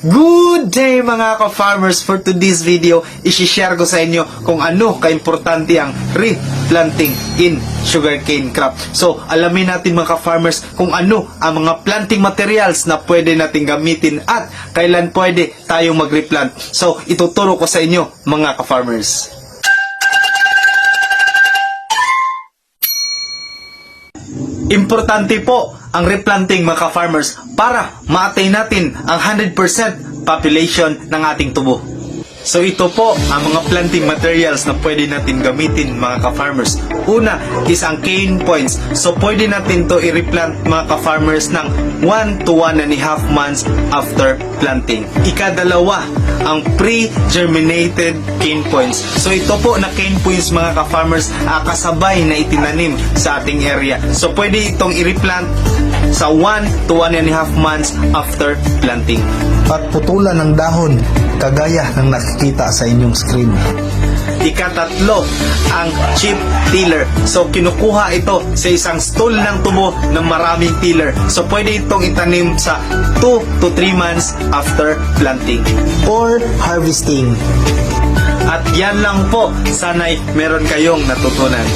Good day mga ka-farmers! For today's video, isi-share ko sa inyo kung ano kaimportante ang replanting in sugarcane crop. So, alamin natin mga ka-farmers kung ano ang mga planting materials na pwede natin gamitin at kailan pwede tayong mag-replant. So, ituturo ko sa inyo mga ka-farmers. Importante po ang replanting mga ka-farmers para ma-attain natin ang 100% population ng ating tubo. So ito po ang mga planting materials na pwede natin gamitin mga ka-farmers. Una is ang cane points. So pwede natin to i-replant mga ka-farmers ng 1 to 1 and a half months after planting. Ikadalawa, ang pre-germinated cane points. So ito po na cane points mga ka-farmers ah, kasabay na itinanim sa ating area. So pwede itong i-replant sa 1 to 1 and a half months after planting. at putulan ng dahon kagaya ng nakikita sa inyong screen. Ikatatlo, ang chip tiller. So, kinukuha ito sa isang stool ng tubo ng maraming tiller. So, pwede itong itanim sa 2 to 3 months after planting. Or harvesting. At yan lang po. Sana'y meron kayong natutunan.